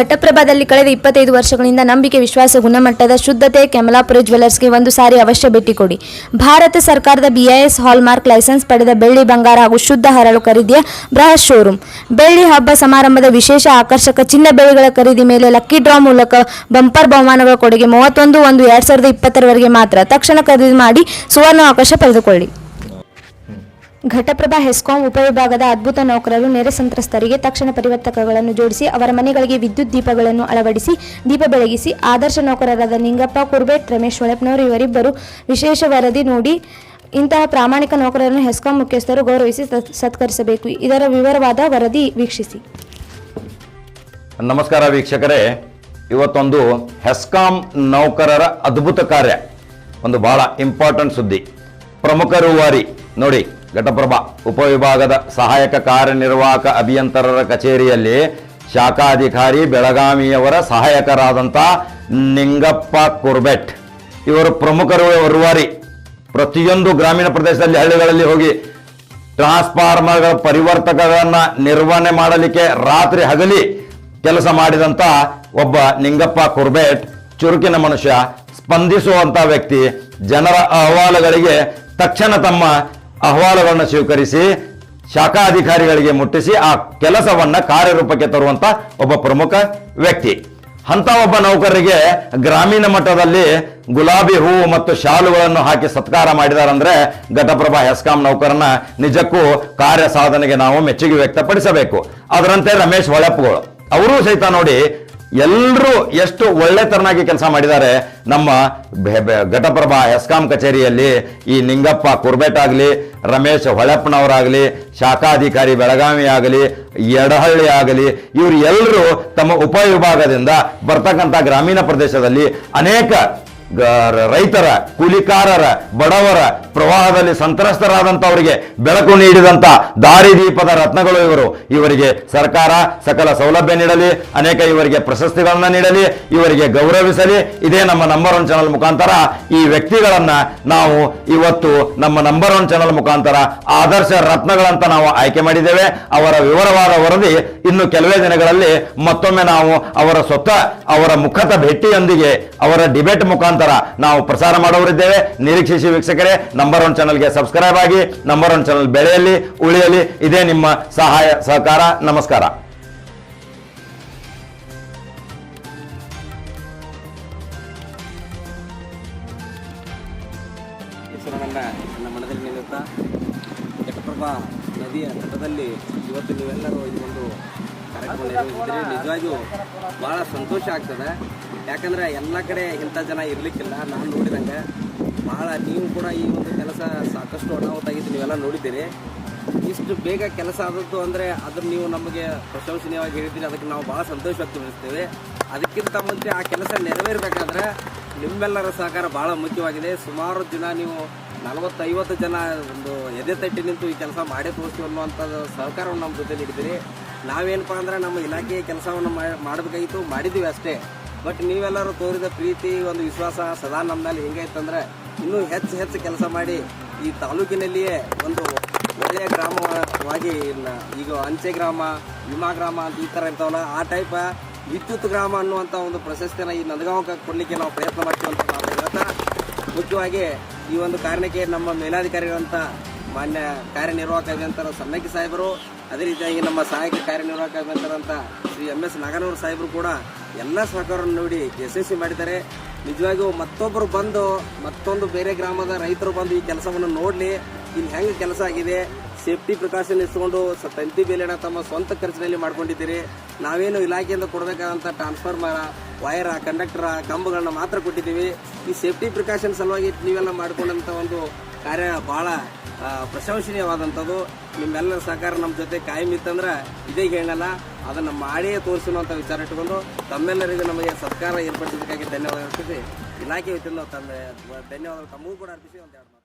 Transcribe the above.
ಘಟಪ್ರಭಾದಲ್ಲಿ ಕಳೆದ ಇಪ್ಪತ್ತೈದು ವರ್ಷಗಳಿಂದ ನಂಬಿಕೆ, ವಿಶ್ವಾಸ, ಗುಣಮಟ್ಟದ ಶುದ್ಧತೆ, ಕೆಮಲಾಪುರ ಜ್ಯುವೆಲರ್ಸ್ಗೆ ಒಂದು ಸಾರಿ ಅವಶ್ಯ ಭೇಟಿ ಕೊಡಿ. ಭಾರತ ಸರ್ಕಾರದ ಬಿಐಎಸ್ ಹಾಲ್ಮಾರ್ಕ್ ಲೈಸೆನ್ಸ್ ಪಡೆದ ಬೆಳ್ಳಿ ಬಂಗಾರ ಹಾಗೂ ಶುದ್ಧ ಹರಳು ಖರೀದಿಯ ಬೃಹತ್ ಶೋರೂಮ್. ಬೆಳ್ಳಿ ಹಬ್ಬ ಸಮಾರಂಭದ ವಿಶೇಷ ಆಕರ್ಷಕ ಚಿನ್ನ ಬೆಳ್ಳಿಗಳ ಖರೀದಿ ಮೇಲೆ ಲಕ್ಕಿ ಡ್ರಾ ಮೂಲಕ ಬಂಪರ್ ಬಹುಮಾನಗಳ ಕೊಡುಗೆ ಮೂವತ್ತೊಂದು ಒಂದು ಎರಡ್ ಸಾವಿರದ ಇಪ್ಪತ್ತರವರೆಗೆ ಮಾತ್ರ. ತಕ್ಷಣ ಖರೀದಿ ಮಾಡಿ ಸುವರ್ಣ ಅವಕಾಶ ಪಡೆದುಕೊಳ್ಳಿ. ಘಟಪ್ರಭಾ ಹೆಸ್ಕಾಂ ಉಪವಿಭಾಗದ ಅದ್ಭುತ ನೌಕರರು, ನೆರೆ ಸಂತ್ರಸ್ತರಿಗೆ ತಕ್ಷಣ ಪರಿವರ್ತಕಗಳನ್ನು ಜೋಡಿಸಿ, ಅವರ ಮನೆಗಳಿಗೆ ವಿದ್ಯುತ್ ದೀಪಗಳನ್ನು ಅಳವಡಿಸಿ, ದೀಪ ಬೆಳಗಿಸಿ, ಆದರ್ಶ ನೌಕರರಾದ ನಿಂಗಪ್ಪ, ಕುರ್ಬೇಟ್, ರಮೇಶ್ ಒಳಪ್ನವರು ಇವರಿಬ್ಬರು ವಿಶೇಷ ವರದಿ ನೋಡಿ ಇಂತಹ ಪ್ರಾಮಾಣಿಕ ನೌಕರರನ್ನು ಹೆಸ್ಕಾಂ ಮುಖ್ಯಸ್ಥರು ಗೌರವಿಸಿ ಸತ್- ಸತ್ಕರಿಸಬೇಕು. ಇದರ ವಿವರವಾದ ವರದಿ ವೀಕ್ಷಿಸಿ. ನಮಸ್ಕಾರ ವೀಕ್ಷಕರೇ. ಇವತ್ತೊಂದು ಹೆಸ್ಕಾಂ ನೌಕರರ ಅದ್ಭುತ ಕಾರ್ಯ. ಒಂದು ಬಹಳ ಇಂಪಾರ್ಟೆಂಟ್ ಸುದ್ದಿ. ಪ್ರಮುಖ ರೂವಾರಿ ನೋಡಿ. ಘಟಪ್ರಭಾ. ಉಪವಿಭಾಗದ ಸಹಾಯಕ ಕಾರ್ಯನಿರ್ವಾಹಕ ಅಭಿಯಂತರರ ಕಚೇರಿಯಲ್ಲಿ ಶಾಖಾಧಿಕಾರಿ ಬೆಳಗಾವಿಯವರ ಸಹಾಯಕರಾದಂಥ ನಿಂಗಪ್ಪ ಕುರ್ಬೆಟ್. ಇವರು ಪ್ರಮುಖರು ರೂವಾರಿ ಪ್ರತಿಯೊಂದು ಗ್ರಾಮೀಣ ಪ್ರದೇಶದಲ್ಲಿ ಹಳ್ಳಿಗಳಲ್ಲಿ ಹೋಗಿ ಟ್ರಾನ್ಸ್ಫಾರ್ಮರ್ಗಳ ಪರಿವರ್ತಕಗಳನ್ನು ನಿರ್ವಹಣೆ ಮಾಡಲಿಕ್ಕೆ ರಾತ್ರಿ ಹಗಲಿ ಕೆಲಸ ಮಾಡಿದಂತ ಒಬ್ಬ ನಿಂಗಪ್ಪ ಕುರ್ಬೇಟ್ ಚುರುಕಿನ ಮನುಷ್ಯ ಸ್ಪಂದಿಸುವಂಥ ವ್ಯಕ್ತಿ, ಜನರ ಅಹವಾಲುಗಳಿಗೆ ತಕ್ಷಣ ತಮ್ಮ ಅಹವಾಲುಗಳನ್ನು ಸ್ವೀಕರಿಸಿ, ಶಾಖಾಧಿಕಾರಿಗಳಿಗೆ ಮುಟ್ಟಿಸಿ, ಆ ಕೆಲಸವನ್ನ ಕಾರ್ಯರೂಪಕ್ಕೆ ತರುವಂತ ಒಬ್ಬ ಪ್ರಮುಖ ವ್ಯಕ್ತಿ. ಅಂತ ಒಬ್ಬ ನೌಕರರಿಗೆ ಗ್ರಾಮೀಣ ಮಟ್ಟದಲ್ಲಿ ಗುಲಾಬಿ ಹೂವು ಮತ್ತು ಶಾಲುಗಳನ್ನು ಹಾಕಿ ಸತ್ಕಾರ ಮಾಡಿದಾರಂದ್ರೆ ಘಟಪ್ರಭಾ ಹೆಸ್ಕಾಂ ನೌಕರನ ನಿಜಕ್ಕೂ ಕಾರ್ಯ ಸಾಧನೆಗೆ ನಾವು ಮೆಚ್ಚುಗೆ ವ್ಯಕ್ತಪಡಿಸಬೇಕು. ಅದರಂತೆ ರಮೇಶ್ ಹೊಳಪ್ಪುಗಳು ಅವರೂ ಸಹಿತ ನೋಡಿ ಎಲ್ಲರೂ ಎಷ್ಟು ಒಳ್ಳೆತರನಾಗಿ ಕೆಲಸ ಮಾಡಿದ್ದಾರೆ. ನಮ್ಮ ಘಟಪ್ರಭಾ ಹೆಸ್ಕಾಂ ಕಚೇರಿಯಲ್ಲಿ ಈ ನಿಂಗಪ್ಪ ಕುರ್ಬೆಟ್ ಆಗಲಿ, ರಮೇಶ್ ಹೊಳೆಪ್ಪನವರಾಗಲಿ, ಶಾಖಾಧಿಕಾರಿ ಬೆಳಗಾವಿ ಆಗಲಿ ಎಡಹಳ್ಳಿ ಆಗಲಿ, ಇವರು ಎಲ್ಲರೂ ತಮ್ಮ ಉಪವಿಭಾಗದಿಂದ ಬರ್ತಕ್ಕಂಥ ಗ್ರಾಮೀಣ ಪ್ರದೇಶದಲ್ಲಿ ಅನೇಕ ರೈತರ, ಕೂಲಿಕಾರರ, ಬಡವರ ಪ್ರವಾಹದಲ್ಲಿ ಸಂತ್ರಸ್ತರಾದಂಥವರಿಗೆ ಬೆಳಕು ನೀಡಿದಂಥ ದಾರಿದೀಪದ ರತ್ನಗಳು ಇವರು. ಇವರಿಗೆ ಸರ್ಕಾರ ಸಕಲ ಸೌಲಭ್ಯ ನೀಡಲಿ, ಅನೇಕ ಇವರಿಗೆ ಪ್ರಶಸ್ತಿಗಳನ್ನು ನೀಡಲಿ, ಇವರಿಗೆ ಗೌರವಿಸಲಿ. ಇದೇ ನಮ್ಮ ನಂಬರ್ ಒನ್ ಚಾನಲ್ ಮುಖಾಂತರ ಈ ವ್ಯಕ್ತಿಗಳನ್ನ ನಾವು ಇವತ್ತು ನಮ್ಮ ನಂಬರ್ ಒನ್ ಚಾನಲ್ ಮುಖಾಂತರ ಆದರ್ಶ ರತ್ನಗಳಂತ ನಾವು ಆಯ್ಕೆ ಮಾಡಿದ್ದೇವೆ. ಅವರ ವಿವರವಾದ ವರದಿ ಇನ್ನು ಕೆಲವೇ ದಿನಗಳಲ್ಲಿ ಮತ್ತೊಮ್ಮೆ ನಾವು ಅವರ ಸ್ವತಃ ಅವರ ಮುಖದ ಭೇಟಿಯೊಂದಿಗೆ ಅವರ ಡಿಬೇಟ್ ಮುಖಾಂತರ ನಾವು ಪ್ರಸಾರ ಮಾಡೋರಿದ್ದೇವೆ ನಿರೀಕ್ಷಿಸಿ ವೀಕ್ಷಕರೇ ನಂಬರ್ ಒನ್ ಚಾನಲ್ಗೆ ಸಬ್ಸ್ಕ್ರೈಬ್ ಆಗಿ ನಂಬರ್ ಒನ್ ಚಾನಲ್ ಬೆಳೆಯಲಿ ಉಳಿಯಲಿ ಇದೇ ನಿಮ್ಮ ಸಹಾಯ, ಸಹಕಾರ. ನಮಸ್ಕಾರ. ಪ್ರಭಾ ನದಿಯ ತಟದಲ್ಲಿ ಇವತ್ತು ನೀವೆಲ್ಲರೂ ಈ ಒಂದು ಕಾರ್ಯಕ್ರಮ ನಿಜವಾಗಿಯೂ ಭಾಳ ಸಂತೋಷ ಆಗ್ತದೆ. ಯಾಕಂದರೆ ಎಲ್ಲ ಕಡೆ ಇಂಥ ಜನ ಇರಲಿಕ್ಕಿಲ್ಲ. ನಾನು ನೋಡಿದಂಗೆ ಭಾಳ ನೀವು ಕೂಡ ಈ ಒಂದು ಕೆಲಸ ಸಾಕಷ್ಟು ಅನಾಹುತ ಆಗಿದ್ದು ನೀವೆಲ್ಲ ನೋಡಿದ್ದೀರಿ. ಇಷ್ಟು ಬೇಗ ಕೆಲಸ ಆದದ್ದು ಅಂದರೆ ಅದನ್ನು ನೀವು ನಮಗೆ ಪ್ರಶಂಸನೀಯವಾಗಿ ಹೇಳಿದ್ದೀರಿ. ಅದಕ್ಕೆ ನಾವು ಭಾಳ ಸಂತೋಷ ವ್ಯಕ್ತಪಡಿಸ್ತೇವೆ. ಅದಕ್ಕಿಂತ ಮುಂಚೆ ಆ ಕೆಲಸ ನೆರವೇರಬೇಕಾದ್ರೆ ನಿಮ್ಮೆಲ್ಲರ ಸಹಕಾರ ಭಾಳ ಮುಖ್ಯವಾಗಿದೆ. ಸುಮಾರು ದಿನ ನೀವು ನಲವತ್ತೈವತ್ತು ಜನ ಒಂದು ಎದೆ ತಟ್ಟಿ ನಿಂತು ಈ ಕೆಲಸ ಮಾಡಿ ತೋರಿಸ್ತೀವಿ ಅನ್ನುವಂಥದ್ದು ಸಹಕಾರವನ್ನು ನಮ್ಮ ಜೊತೆ ನೀಡಿದ್ದೀರಿ. ನಾವೇನಪ್ಪ ಅಂದ್ರೆ ನಮ್ಮ ಇಲಾಖೆಯ ಕೆಲಸವನ್ನು ಮಾಡಬೇಕಾಗಿತ್ತು ಮಾಡಿದ್ದೀವಿ ಅಷ್ಟೇ. ಬಟ್ ನೀವೆಲ್ಲರೂ ತೋರಿದ ಪ್ರೀತಿ, ಒಂದು ವಿಶ್ವಾಸ ಸದಾ ನಮ್ಮಲ್ಲಿ ಮೇಲೆ ಹೆಂಗೈತಂದ್ರೆ ಇನ್ನೂ ಹೆಚ್ಚು ಹೆಚ್ಚು ಕೆಲಸ ಮಾಡಿ ಈ ತಾಲೂಕಿನಲ್ಲಿಯೇ ಒಂದು ಒಳ್ಳೆಯ ಗ್ರಾಮವಾಗಿ ಈಗ ಅಂಚೆ ಗ್ರಾಮ ವಿಮಾ ಗ್ರಾಮ ಅಂತ ಈ ಥರ ಇರ್ತಾವಲ್ಲ, ಆ ಟೈಪ್ ವಿದ್ಯುತ್ ಗ್ರಾಮ ಅನ್ನುವಂಥ ಒಂದು ಪ್ರಶಸ್ತಿನ ಈ ನಂದಗಾಂವಕ್ಕೆ ಕೊಡಲಿಕ್ಕೆ ನಾವು ಪ್ರಯತ್ನ ಮಾಡ್ತೀವಿ ಅಂತ ನಾವು ಹೇಳ್ತಾ ಮುಖ್ಯವಾಗಿ ಈ ಒಂದು ಕಾರಣಕ್ಕೆ ನಮ್ಮ ಮೇಲಾಧಿಕಾರಿಗಳಂತ ಮಾನ್ಯ ಕಾರ್ಯನಿರ್ವಾಹಕ ಅಭಿಯಂತರ ಸಣ್ಣಕ್ಕಿ ಸಾಹೇಬರು ಅದೇ ರೀತಿಯಾಗಿ ನಮ್ಮ ಸಹಾಯಕ ಕಾರ್ಯನಿರ್ವಾಹಕ ಶ್ರೀ ಎಂ ಎಸ್ ನಾಗನೂರು ಸಾಹೇಬರು ಕೂಡ ಎಲ್ಲ ಸಹಕಾರವನ್ನು ನೋಡಿ ಯಶಸ್ವಿ ಮಾಡಿದ್ದಾರೆ. ನಿಜವಾಗಿಯೂ ಮತ್ತೊಬ್ಬರು ಬಂದು, ಮತ್ತೊಂದು ಬೇರೆ ಗ್ರಾಮದ ರೈತರು ಬಂದು ಈ ಕೆಲಸವನ್ನು ನೋಡಲಿ. ಇಲ್ಲಿ ಹೆಂಗೆ ಕೆಲಸ ಆಗಿದೆ? ಸೇಫ್ಟಿ ಪ್ರಿಕಾಷನ್ ಇಸ್ಕೊಂಡು ತಂತಿ ಬೇಲೆನ ತಮ್ಮ ಸ್ವಂತ ಖರ್ಚಿನಲ್ಲಿ ಮಾಡ್ಕೊಂಡಿದ್ದೀರಿ. ನಾವೇನು ಇಲಾಖೆಯಿಂದ ಕೊಡಬೇಕಾದಂಥ ಟ್ರಾನ್ಸ್ಫಾರ್ಮರ ವೈರ ಕಂಡಕ್ಟರ ಕಂಬಗಳನ್ನ ಮಾತ್ರ ಕೊಟ್ಟಿದ್ದೀವಿ. ಈ ಸೇಫ್ಟಿ ಪ್ರಿಕಾಷನ್ ಸಲುವಾಗಿ ನೀವೆಲ್ಲ ಮಾಡ್ಕೊಂಡಂಥ ಒಂದು ಕಾರ್ಯ ಭಾಳ ಪ್ರಶಂಸನೀಯವಾದಂಥದ್ದು. ನಿಮ್ಮೆಲ್ಲರ ಸಹಕಾರ ನಮ್ಮ ಜೊತೆ ಕಾಯಂ ಇತ್ತಂದ್ರೆ ಇದೇ ಹೇಳಲ್ಲ. ಅದನ್ನು ಮಾಡಿಯೇ ತೋರಿಸುವಂಥ ವಿಚಾರ ಇಟ್ಕೊಂಡು ತಮ್ಮೆಲ್ಲರಿಗೂ ನಮಗೆ ಸತ್ಕಾರ ಏರ್ಪಡಿಸಿದ್ದಕ್ಕಾಗಿ ಧನ್ಯವಾದ ಅರ್ಪಿಸಿ ಇಲಾಖೆ ವತಿಯಿಂದ ತಮ್ಮ ಧನ್ಯವಾದ ತಮಗೂ ಕೂಡ ಅರ್ಪಿಸಿ ಒಂದು.